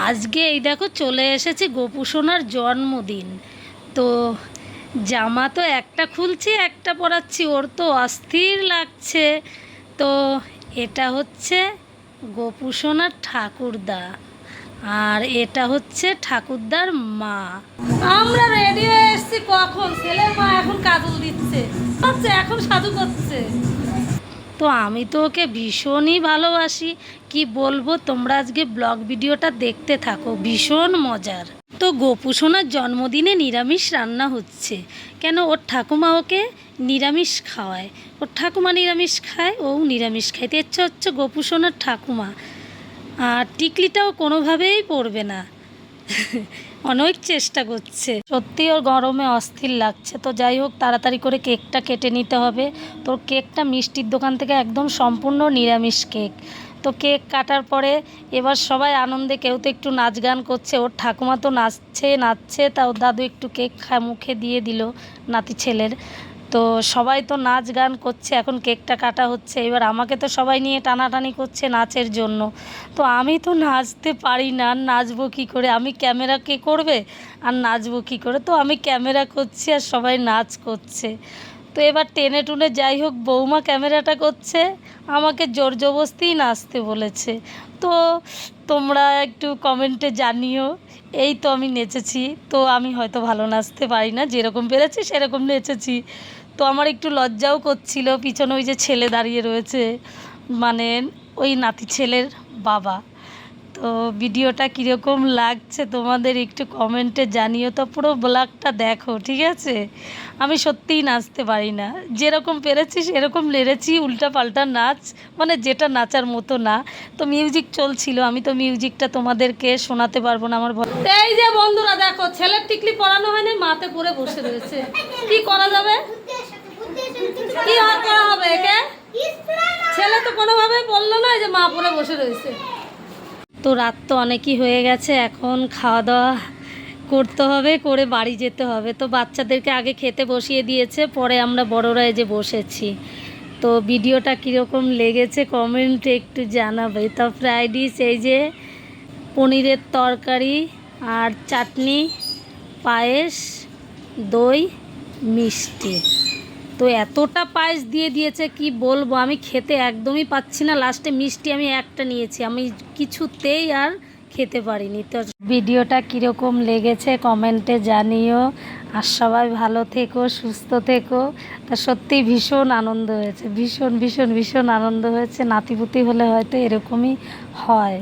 আজকে এই দেখো চলে এসেছে গোপুসোনার জন্মদিন। তো জামা তো একটা খুলছি, একটা পরাচ্ছি, ওর তো অস্থির লাগছে। তো এটা হচ্ছে গোপুসোনার ঠাকুরদা আর এটা হচ্ছে ঠাকুরদার মা। আমরা রেডি হয়ে এসেছি কখন? ছেলের মা এখন কাজল দিচ্ছে। এখন সাধু করছে। তো আমি তো ওকে ভীষণই ভালোবাসি। কি বলব, তোমরা আজকে ব্লগ ভিডিওটা দেখতে থাকো, ভীষণ মজার। তো গোপুসোনার জন্মদিনে নিরামিষ রান্না হচ্ছে। কেন ওর ঠাকুমা ওকে নিরামিষ খাওয়ায়? ওর ঠাকুমা নিরামিষ খায়, ও নিরামিষ খায় তো ইচ্ছা হচ্ছে গোপুসোনার ঠাকুমা। আর টিকলিটাও কোনোভাবেই পড়বে না। অনেক চেষ্টা করছে। সত্যি ওর গরমে অস্থির লাগছে। তো যাই হোক, তাড়াতাড়ি করে কেকটা কেটে নিতে হবে। তোর কেকটা মিষ্টির দোকান থেকে একদম সম্পূর্ণ নিরামিষ কেক। তো কেক কাটার পরে এবার সবাই আনন্দে কেউ তো একটু নাচ গান করছে। ওর ঠাকুমা তো নাচছে নাচছে। তা ওর দাদু একটু কেক খা, মুখে দিয়ে দিল নাতি ছেলের। তো সবাই তো নাচ গান করছে, এখন কেকটা কাটা হচ্ছে। এবার আমাকে তো সবাই নিয়ে টানাটানি করছে নাচের জন্য। তো আমি তো নাচতে পারি না, আর নাচবো কী করে? আমি ক্যামেরা কে করবে? আর নাচবো কী করে? তো আমি ক্যামেরা করছি আর সবাই নাচ করছে। তো এবার টেনে টুনে যাই হোক, বৌমা ক্যামেরাটা করছে, আমাকে জোর জবস্তিই নাচতে বলেছে। তো তোমরা একটু কমেন্টে জানিও। এই তো আমি নেচেছি। তো আমি হয়তো ভালো নাচতে পারি না, যেরকম পেরেছি সেরকম নেচেছি। তো আমার একটু লজ্জাও করছিল, পিছনে ওই যে ছেলে দাঁড়িয়ে রয়েছে মানে ওই নাতি ছেলের বাবা। তো ভিডিওটা কীরকম লাগছে তোমাদের একটু কমেন্টে জানিও তো, পুরো ব্লগটা দেখো, ঠিক আছে? আমি সত্যিই নাচতে পারি না। যেরকম পেরেছি সেরকম লেড়েছি উল্টা পাল্টা নাচ মানে যেটা নাচার মতো না। তো মিউজিক চলছিল, আমি তো মিউজিকটা তোমাদেরকে শোনাতে পারব না, আমার এই যে বন্ধুরা, দেখো, ছেলের টিকলি পরানো হয়নি মাতে পরে বসে রয়েছে। কি করা যাবে? কি আর করা হবে একে? ছেলে তো কোনোভাবে বলল না যে মা পরে বসে রয়েছে। তো রাত তো অনেকই হয়ে গেছে, এখন খাওয়া দাওয়া করতে হবে, করে বাড়ি যেতে হবে। তো বাচ্চাদেরকে আগে খেতে বসিয়ে দিয়েছে, পরে আমরা বড়রা এই যে বসেছি। তো ভিডিওটা কীরকম লেগেছে কমেন্টে একটু জানাবে। তো ফ্রাইড ডিশ এই যে পনিরের তরকারি আর চাটনি, পায়েস, দই, মিষ্টি। তো এতটা পায়েস দিয়ে দিয়েছে, কি বলব? আমি খেতে একদমই পাচ্ছি না। লাস্টে মিষ্টি আমি একটা নিয়েছি। আমি কিছুতেই আর খেতে পারিনি। তো ভিডিওটা কীরকম লেগেছে কমেন্টে জানিও। আর সবাই ভালো থেকো, সুস্থ থেকো। তা সত্যি ভীষণ আনন্দ হয়েছে। ভীষণ ভীষণ ভীষণ আনন্দ হয়েছে। নাতিপুতি হলে হয়তো এরকমই হয়।